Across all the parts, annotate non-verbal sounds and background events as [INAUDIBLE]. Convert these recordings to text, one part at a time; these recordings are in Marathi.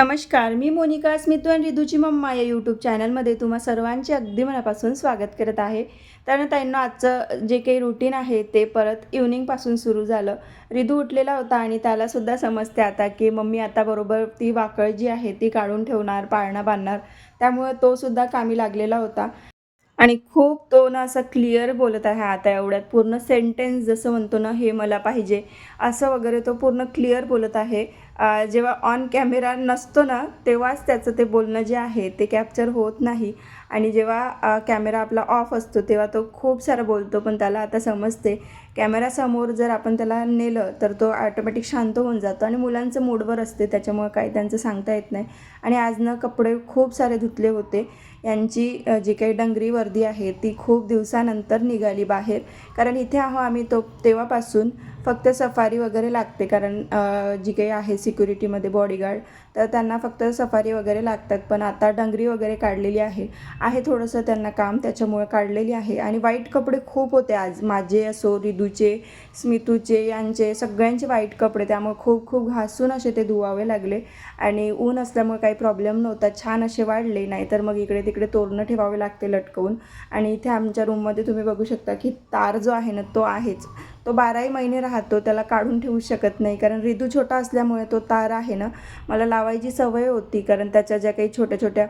नमस्कार मी मोनिका स्मितू आणि रिधूची मम्मा या यूट्यूब चॅनलमध्ये तुम्हा सर्वांचे अगदी मनापासून स्वागत करत आहे. तर त्यांना आजचं जे काही रुटीन आहे ते परत इव्हनिंगपासून सुरू झालं. रिधू उठलेला होता आणि त्यालासुद्धा समजते आता की मम्मी आता बरोबर ती वाकळ जी आहे ती काढून ठेवणार पाळणा बांधणार. त्यामुळे तोसुद्धा कामी लागलेला होता. आणि खूप तो ना असं क्लिअर बोलत आहे आता एवढ्यात पूर्ण सेंटेन्स जसं म्हणतो ना हे मला पाहिजे असं वगैरे तो पूर्ण क्लिअर बोलत आहे. जेव्हा ऑन कॅमेरा नसतो ना तेव्हाच त्याचं ते बोलणं जे आहे ते कॅप्चर होत नाही. आणि जेव्हा कॅमेरा आपला ऑफ असतो तेव्हा तो खूप सारं बोलतो पण त्याला आता समजते. कॅमेरासमोर जर आपण त्याला नेलं तर तो ॲटोमॅटिक शांत होऊन जातो आणि मुलांचं मूडवर असते त्याच्यामुळं काही त्यांचं सांगता येत नाही. आणि आज ना कपडे खूप सारे धुतले होते. यांची जी काही डंगरी वर्दी आहे ती खूप दिवसानंतर निघाली बाहेर. कारण इथे आहो आम्ही तो तेव्हापासून फक्त सफारी वगैरे लागते कारण जी काही आहे सिक्युरिटीमध्ये बॉडीगार्ड तर त्यांना फक्त सफारी वगैरे लागतात. पण आता डंगरी वगैरे काढलेली आहे. आहे थोडंसं त्यांना काम त्याच्यामुळे काढलेली आहे. आणि वाईट कपडे खूप होते आज. माझे असो रिदूचे स्मितूचे यांचे सगळ्यांचे वाईट कपडे. त्यामुळे खूप खूप घासून असे ते धुवावे लागले. आणि ऊन असल्यामुळे काही प्रॉब्लेम नव्हता. छान असे वाढले. नाहीतर मग इकडे तिकडे तोरणं ठेवावे लागते लटकवून. आणि इथे आमच्या रूममध्ये तुम्ही बघू शकता की तार जो आहे ना तो आहेच. तो बाराही महिने राहतो त्याला काढून ठेवू शकत नाही. कारण ऋतू छोटा असल्यामुळे तो तार आहे ना मला लावायची सवय होती. कारण त्याच्या ज्या काही छोट्या छोट्या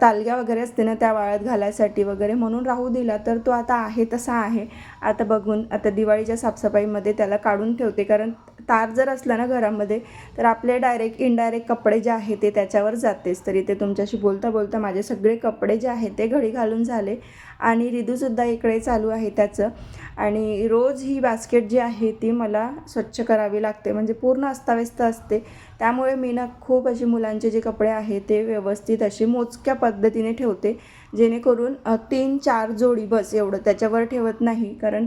तालग्या वगैरे असते ना त्या वाळत घालायसाठी वगैरे. म्हणून राहू दिला तर तो आता आहे तसा आहे. आता बघून आता दिवाळीच्या साफसफाईमध्ये त्याला काढून ठेवते. कारण तार जर असला ना घरामध्ये तर आपले डायरेक्ट इनडायरेक्ट कपडे जे आहे ते त्याच्यावर जातेच. तरी ते तुमच्याशी बोलता बोलता माझे सगळे कपडे जे आहेत ते घडी घालून झाले. आणि रिदूसुद्धा इकडे चालू आहे त्याचं. आणि रोज ही बास्केट जी आहे ती मला स्वच्छ करावी लागते. म्हणजे पूर्ण अस्ताव्यस्त असते. त्यामुळे मी ना खूप अशी मुलांचे जे कपडे आहे ते व्यवस्थित असे मोजक्या पद्धतीने ठेवते. जेणेकरून तीन चार जोडी बस एवढं त्याच्यावर ठेवत नाही. कारण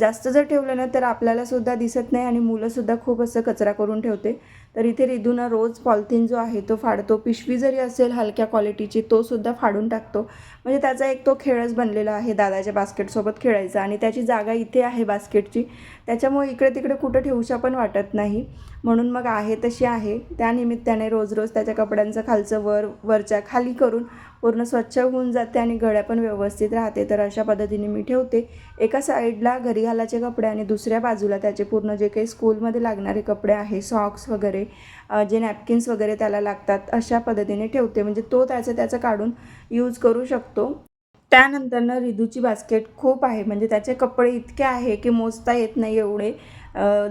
जास्त जर ठेवलं ना तर आपल्यालासुद्धा दिसत नाही आणि मुलंसुद्धा खूप असं कचरा करून ठेवते. तर इथे रिधूना रोज पॉलिथिन जो आहे तो फाडतो. पिशवी जरी असेल हलक्या क्वालिटीची तो सुद्धा फाडून टाकतो. म्हणजे त्याचा एक तो खेळच बनलेला आहे दादाच्या बास्केटसोबत खेळायचा आणि त्याची जागा इथे आहे बास्केटची त्याच्यामुळे इकडे तिकडे कुठं ठेवूशा पण वाटत नाही. म्हणून मग आहे तशी आहे. त्यानिमित्ताने रोज रोज त्याच्या कपड्यांचं खालचं वर वरच्या खाली करून पूर्ण स्वच्छ होऊन जाते आणि घड्या पण व्यवस्थित राहते. तर अशा पद्धतीने मी ठेवते. एका साईडला घरी घालायचे कपडे आणि दुसऱ्या बाजूला त्याचे पूर्ण जे काही स्कूलमध्ये लागणारे कपडे आहे सॉक्स वगैरे जे नॅपकिन्स वगैरे त्याला लागतात अशा पद्धतीने ठेवते. म्हणजे तो त्याचं त्याचं काढून यूज करू शकतो. त्यानंतरनं रिदूची बास्केट खूप आहे. म्हणजे त्याचे कपडे इतके आहे की मोजता येत नाही एवढे.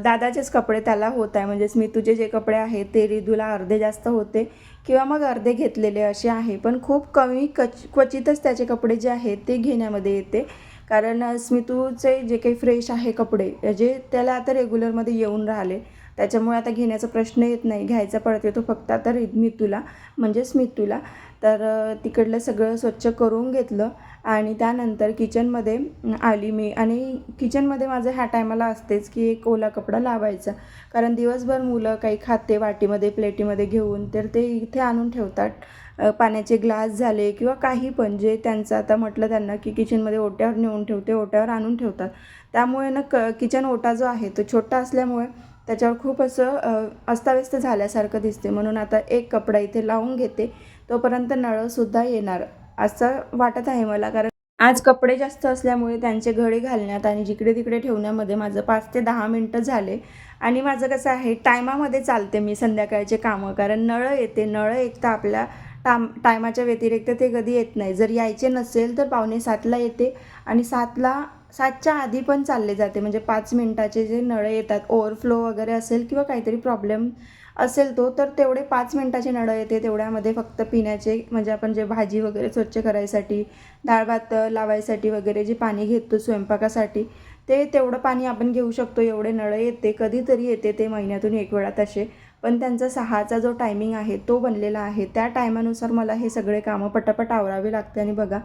दादाचेच कपडे त्याला होत आहे. म्हणजे स्मितूचे जे कपडे आहेत ते रिदूला अर्धे जास्त होते किंवा मग अर्धे घेतलेले असे आहे. पण खूप कमी कच क्वचितच त्याचे कपडे जे आहेत ते घेण्यामध्ये येते. कारण स्मितूचे जे काही फ्रेश आहे कपडे जे त्याला आता रेग्युलरमध्ये येऊन राहिले त्याच्यामुळे आता घेण्याचा प्रश्न येत नाही. घ्यायचा पडतो तो फक्त आता तुला मितूला म्हणजे मी तुला तर तिकडलं सगळं स्वच्छ करून घेतलं आणि त्यानंतर किचनमध्ये आली मी. आणि किचनमध्ये माझं ह्या टायमाला असतेच की एक ओला कपडा लावायचा. कारण दिवसभर मुलं काही खाते वाटीमध्ये प्लेटीमध्ये घेऊन तर ते इथे आणून ठेवतात. पाण्याचे ग्लास झाले किंवा काही पण जे त्यांचं आता म्हटलं त्यांना की किचनमध्ये ओट्यावर नेऊन ठेवते ओट्यावर आणून ठेवतात. त्यामुळे ना क किचन ओटा जो आहे तो छोटा असल्यामुळे त्याच्यावर खूप असं अस्ताव्यस्त झाल्यासारखं दिसते म्हणून आता एक कपडा इथे लावून घेते. तोपर्यंत नळंसुद्धा येणार. असं वाटत आहे मला कारण आज कपडे जास्त असल्यामुळे त्यांचे घडी घालण्यात आणि जिकडे तिकडे ठेवण्यामध्ये माझं पाच ते दहा मिनटं झाले. आणि माझं कसं आहे टायमामध्ये चालते मी संध्याकाळचे कामं कारण नळं येते. नळं एक तर आपल्या टाम टायमाच्या व्यतिरिक्त ते कधी येत नाही. जर यायचे नसेल तर पावणे सातला येते. आणि सातला सातच्या आधी पण चालले जाते. म्हणजे पाच मिनटाचे जे नळं येतात ओव्हरफ्लो वगैरे असेल किंवा काहीतरी प्रॉब्लेम असेल तो तर तेवढे पाच मिनटाचे नळं येते. तेवढ्यामध्ये फक्त पिण्याचे म्हणजे आपण जे भाजी वगैरे स्वच्छ करायसाठी डाळ भात लावायसाठी वगैरे जे पाणी घेतो स्वयंपाकासाठी ते तेवढं पाणी आपण घेऊ शकतो. एवढे नळं येते कधीतरी येते ते महिन्यातून एक वेळा तसे. पण त्यांचा सहाचा जो टायमिंग आहे तो बनलेला आहे. त्या टायमानुसार मला हे सगळे कामं पटापट आवरावे लागते. आणि बघा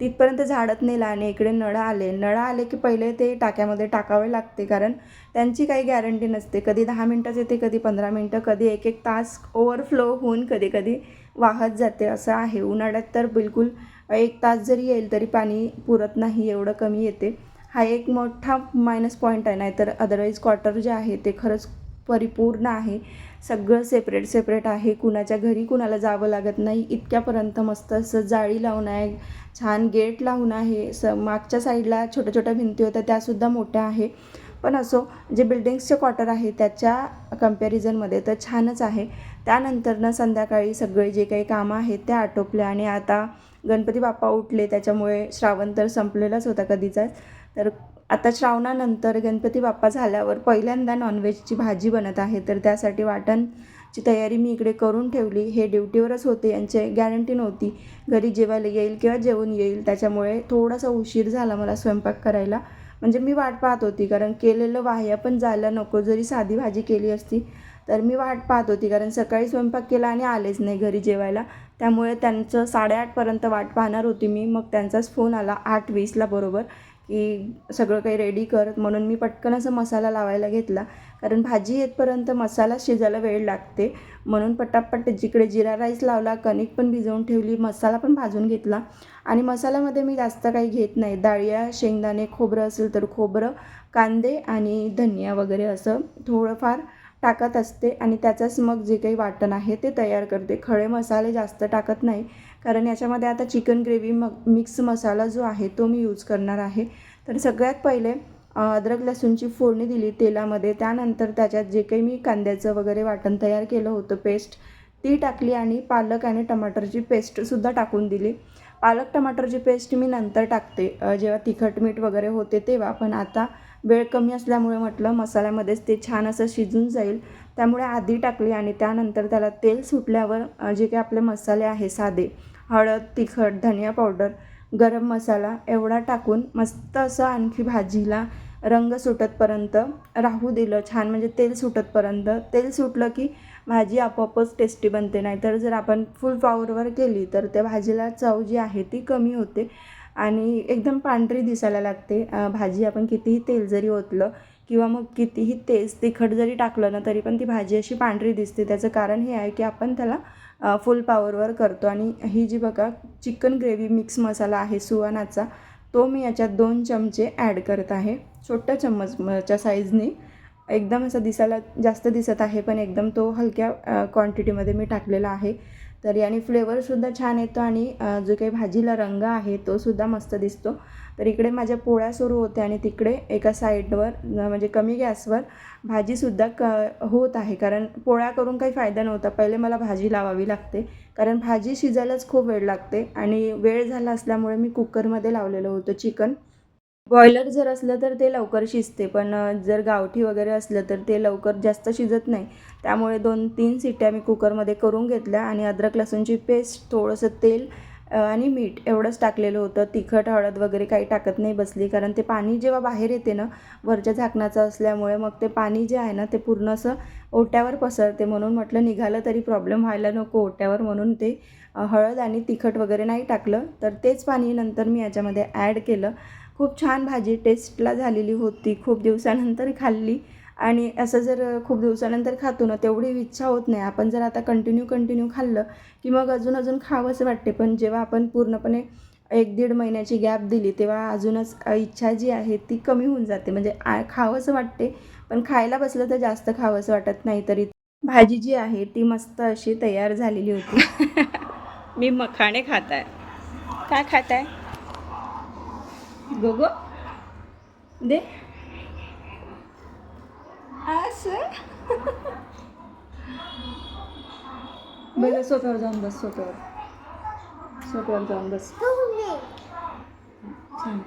तिथपर्यंत झाडत नेला आणि इकडे नळं आले. नळं आले की पहिले ते टाक्यामध्ये टाकावे लागते कारण त्यांची काही गॅरंटी नसते. कधी दहा मिनटाच येते कधी पंधरा मिनटं कधी एक एक तास ओव्हरफ्लो होऊन कधी कधी वाहत जाते असं आहे. उन्हाळ्यात तर बिलकुल एक तास जरी येईल तरी पाणी पुरत नाही एवढं कमी येते. हा एक मोठा मायनस पॉईंट आहे नाहीतर अदरवाईज क्वार्टर जे आहे ते खरंच परिपूर्ण आहे. सगळं सेपरेट सेपरेट आहे. कुणाच्या घरी कुणाला जावं लागत नाही. इतक्यापर्यंत मस्त असं जाळी लावून आहे. छान गेट लावून आहे. स मागच्या साईडला छोट्या छोट्या भिंती होत्या. त्यासुद्धा मोठ्या आहे. पण असो जे बिल्डिंग्सचे क्वार्टर आहे त्याच्या कम्पॅरिझनमध्ये तर छानच आहे. त्यानंतरनं संध्याकाळी सगळे जे काही कामं आहेत ते आटोपले आणि आता गणपती बाप्पा उठले. त्याच्यामुळे श्रावण तर संपलेलाच होता कधीचाच. तर आता श्रावणानंतर गणपती बाप्पा झाल्यावर पहिल्यांदा नॉनव्हेजची भाजी बनत आहे. तर त्यासाठी वाटणची तयारी मी इकडे करून ठेवली. हे ड्युटीवरच होते. यांचे गॅरंटी नव्हती. घरी जेवायला येईल किंवा जेवून येईल. त्याच्यामुळे थोडासा उशीर झाला मला स्वयंपाक करायला. म्हणजे मी वाट पाहत होती. कारण केलेलं वाह्या पण जायला नको. जरी साधी भाजी केली असती तर मी वाट पाहत होती. कारण सकाळी स्वयंपाक केला आणि आलेच नाही घरी जेवायला. त्यामुळे त्यांचं साडेआठपर्यंत वाट पाहणार होती मी. मग त्यांचाच फोन आला आठ वीसला बरोबर. की सगळं काही रेडी कर म्हणून मी पटकन असं मसाला लावायला घेतला. कारण भाजी येतपर्यंत मसाला शिजायला वेळ लागते. म्हणून पटापट जिकडे जिरा राईस लावला कणिक पण भिजवून ठेवली मसाला पण भाजून घेतला. आणि मसाल्यामध्ये मी जास्त काही घेत नाही. डाळिया शेंगदाणे खोबरं असेल तर खोबरं कांदे आणि धनिया वगैरे असं थोडंफार टाकत असते. आणि त्याचाच मग जे काही वाटण आहे ते तयार करते. खडे मसाले जास्त टाकत नाही. कारण याच्यामध्ये आता चिकन ग्रेव्ही मग मिक्स मसाला जो आहे तो मी यूज करणार आहे. तर सगळ्यात पहिले अद्रक लसूणची फोडणी दिली तेलामध्ये. त्यानंतर त्याच्यात जे काही मी कांद्याचं वगैरे वाटण तयार केलं होतं पेस्ट ती टाकली आणि पालक आणि टमाटरची पेस्टसुद्धा टाकून दिली. पालक टमाटरची पेस्ट मी नंतर टाकते. जेव्हा तिखट मीठ वगैरे होते तेव्हा पण आता वेळ कमी असल्यामुळे म्हटलं मसाल्यामध्येच ते छान असं शिजून जाईल. त्यामुळे आधी टाकली आणि त्यानंतर त्याला तेल सुटल्यावर जे काही आपले मसाले आहे साधे हळद तिखट धनिया पावडर गरम मसाला एवढा टाकून मस्त असं आणखी भाजीला रंग सुटतपर्यंत राहू दिलं. छान म्हणजे तेल सुटतपर्यंत. तेल सुटलं की भाजी आपोआपच टेस्टी बनते. नाहीतर जर आपण फुल पॉवरवर केली तर त्या भाजीला चव जी आहे ती कमी होते आणि एकदम पांढरी दिसायला लागते. भाजी आपण कितीही तेल जरी ओतलं किंवा मग कितीही तेज तिखट जरी टाकलं ना तरी पण ती भाजी अशी पांढरी दिसते. त्याचं कारण हे आहे की आपण त्याला फुल पॉवरवर करतो. आणि ही जी बघा चिकन ग्रेव्ही मिक्स मसाला आहे सुवानाचा तो मी याच्यात दोन चमचे ॲड करत आहे. छोट्या चम्मचच्या साईजने एकदम असं दिसायला जास्त दिसत आहे पण एकदम तो हलक्या क्वांटिटीमध्ये मी टाकलेला आहे. तर याने फ्लेवरसुद्धा छान येतो आणि जो काही भाजीला रंग आहे तो सुद्धा मस्त दिसतो. तर इकडे माझ्या पोळ्या सुरू होत्या आणि तिकडे एका साईडवर म्हणजे कमी गॅसवर भाजीसुद्धा क होत आहे. कारण पोळ्या करून काही फायदा नव्हता. पहिले मला भाजी लावावी लागते. कारण भाजी शिजायलाच खूप वेळ लागते आणि वेळ झाला असल्यामुळे मी कुकरमध्ये लावलेलं होतं चिकन. बॉयलर जर असलं तर ते लवकर शिजते पण जर गावठी वगैरे असलं तर ते लवकर जास्त शिजत नाही. त्यामुळे दोन तीन सिट्ट्या मी कुकरमध्ये करून घेतल्या आणि अद्रक लसूणची पेस्ट थोडंसं तेल आणि मीठ एवढंच टाकलेलं होतं. तिखट हळद वगैरे काही टाकत नाही बसली कारण ते पाणी जेव्हा बाहेर येते ना वरच्या झाकणाचं असल्यामुळे मग ते पाणी जे आहे ना ते पूर्ण असं ओट्यावर पसरते. म्हणून म्हटलं निघालं तरी प्रॉब्लेम व्हायला नको ओट्यावर. म्हणून ते हळद आणि तिखट वगैरे नाही टाकलं. तर तेच पाणी नंतर मी याच्यामध्ये ॲड केलं. खूप छान भाजी टेस्टला झालेली होती. खूप दिवसानंतर खाल्ली. आणि असं जर खूप दिवसानंतर खातो ना तेवढी इच्छा होत नाही. आपण जर आता कंटिन्यू कंटिन्यू खाल्लं की मग अजून अजून खावंसं वाटते. पण जेव्हा आपण पूर्णपणे एक दीड महिन्याची गॅप दिली तेव्हा अजूनच इच्छा जी आहे ती कमी होऊन जाते. म्हणजे आ खावंसं वाटते पण खायला बसलं तर जास्त खावंसं वाटत नाही. तरी भाजी जी आहे ती मस्त अशी तयार झालेली होती. [LAUGHS] मी मखाणे खात आहे काय खात आहे गोगो दे बरं सोप्यावर जाऊन बस सोप्यावर सोप्यावर जाऊन बस छान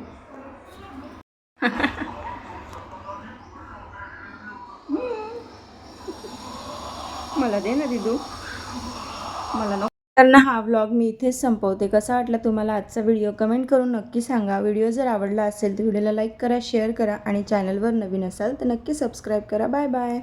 मला दे ना दिदू मला नको तर ना हा व्लॉग मी इथेच संपवते. कसा वाटला तुम्हाला आजचा व्हिडिओ कमेंट करून नक्की सांगा. व्हिडिओ जर आवडला असेल तर व्हिडिओला लाईक करा शेअर करा आणि चॅनलवर नवीन असाल तर नक्की सबस्क्राईब करा. Bye bye